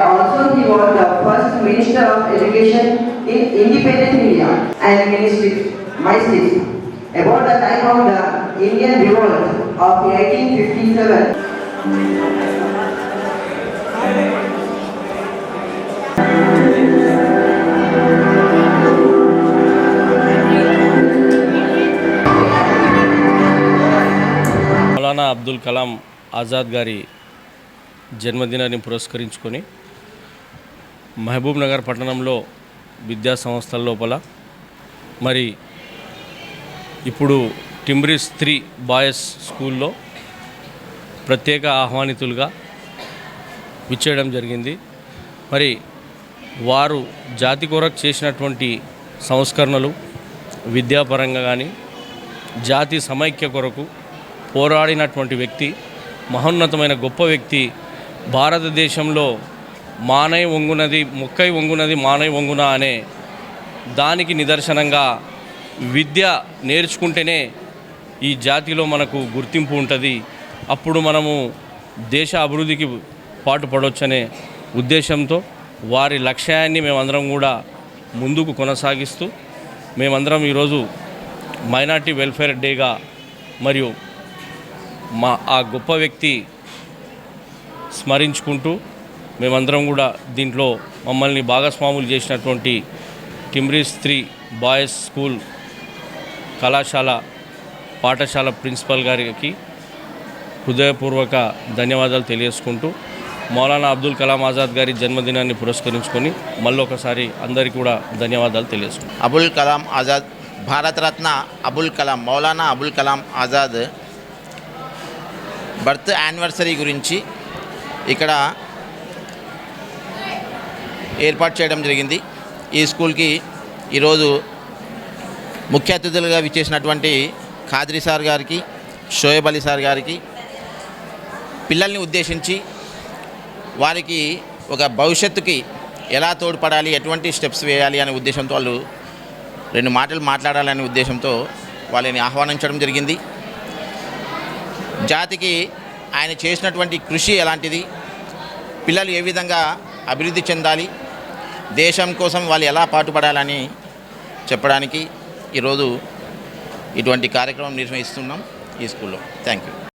Also, he was the first Minister of Education in independent India and ministry, my state, about the time of the Indian revolt of 1857. Maulana Abdul Kalam Azad గారి జన్మదినాన్ని పురస్కరించుకొని మహబూబ్ నగర్ పట్టణంలో విద్యా సంస్థల లోపల. మరి ఇప్పుడు టింబ్రిస్ త్రీ బాయ్స్ స్కూల్లో ప్రత్యేక ఆహ్వానితులుగా విచ్చేయడం జరిగింది. మరి వారు జాతి కొరకు చేసినటువంటి సంస్కరణలు విద్యాపరంగా కానీ జాతి సమైక్య కొరకు పోరాడినటువంటి వ్యక్తి మహోన్నతమైన గొప్ప వ్యక్తి భారతదేశంలో మానై వంగునది ముక్కై వంగునది మానై వంగున అనే దానికి నిదర్శనంగా విద్య నేర్చుకుంటేనే ఈ జాతిలో మనకు గుర్తింపు ఉంటుంది. అప్పుడు మనము దేశ అభివృద్ధికి పాటుపడవచ్చనే ఉద్దేశంతో వారి లక్ష్యాన్ని మేమందరం కూడా ముందుకు కొనసాగిస్తూ మేమందరం ఈరోజు మైనార్టీ వెల్ఫేర్ డేగా మరియు మా ఆ గొప్ప వ్యక్తి స్మరించుకుంటూ మేమందరం కూడా దీంట్లో మమ్మల్ని భాగస్వాములు చేసినటువంటి కిమ్రీస్ త్రీ బాయ్స్ స్కూల్ కళాశాల పాఠశాల ప్రిన్సిపల్ గారికి హృదయపూర్వక ధన్యవాదాలు తెలియజేసుకుంటూ మౌలానా అబ్దుల్ కలాం ఆజాద్ గారి జన్మదినాన్ని పురస్కరించుకొని మళ్ళొకసారి అందరికీ కూడా ధన్యవాదాలు తెలియజేసుకుంటాం అబుల్ కలాం ఆజాద్ భారతరత్న అబుల్ కలాం మౌలానా అబుల్ కలాం ఆజాద్ బర్త్ యానివర్సరీ గురించి ఇక్కడ ఏర్పాటు చేయడం జరిగింది. ఈ స్కూల్కి ఈరోజు ముఖ్య అతిథులుగా విచ్చేసినటువంటి ఖాద్రి సార్ గారికి షోయబ్ అలీ సార్ గారికి పిల్లల్ని ఉద్దేశించి వారికి ఒక భవిష్యత్తుకి ఎలా తోడ్పడాలి ఎటువంటి స్టెప్స్ వేయాలి అనే ఉద్దేశంతో వాళ్ళు రెండు మాటలు మాట్లాడాలనే ఉద్దేశంతో వాళ్ళని ఆహ్వానించడం జరిగింది. జాతికి ఆయన చేసినటువంటి కృషి ఎలాంటిది పిల్లలు ఏ విధంగా అభివృద్ధి చెందాలి దేశం కోసం వాళ్ళు ఎలా పాటుపడాలని చెప్పడానికి ఈరోజు ఇటువంటి కార్యక్రమం నిర్వహిస్తున్నాం ఈ స్కూల్లో. Thank you